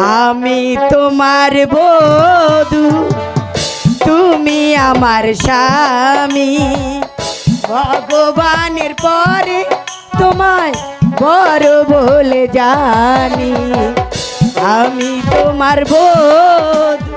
আমি তোমার বধু, তুমি আমার স্বামী। ভগবানের পরে তোমায় বড় বলে জানি, আমি তোমার বধু।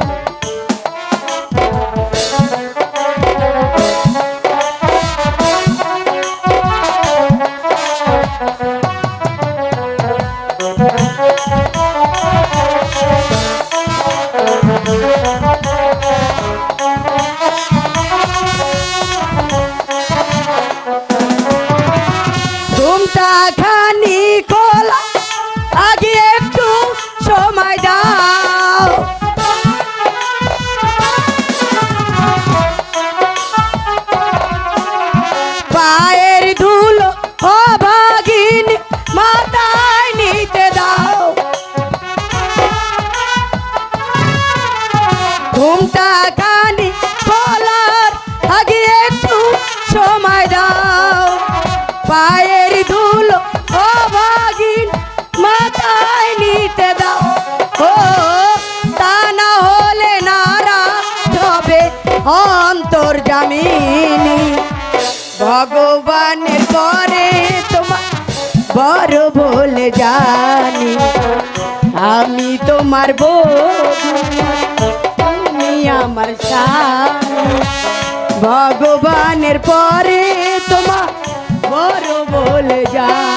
একটু সময় দাও। পায়ের ধুলো অভাগিন মাথায় নিতে দাও। ঘুমটা খানি খোলার আগে একটু সময় দাও। পায়ের জামিনী ভগবানের পরে তোমার বড় বলে জানি। আমি তোমার বধূ তুমি আমার ভগবানের পরে তোমার বড় বলে জানি।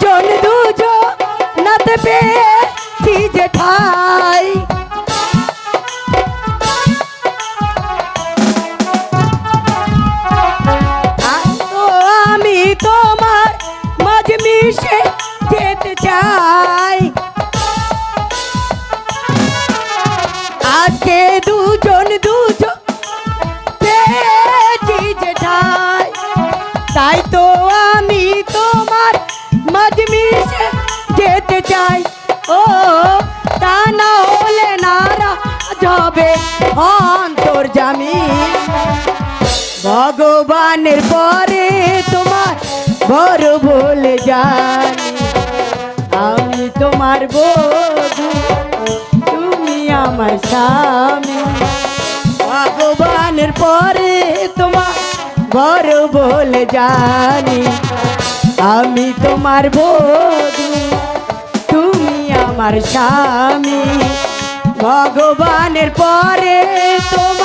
দুজন অন্তর জামি ভগবানের পরে তোমার বড় বলে জানি আমি তোমার বধূ, তুমি আমার স্বামী। ভগবানের পরে তোমার বড় বলে জানি আমি তোমার বধূ, তুমি আমার স্বামী। ভগবানের পরে তোমার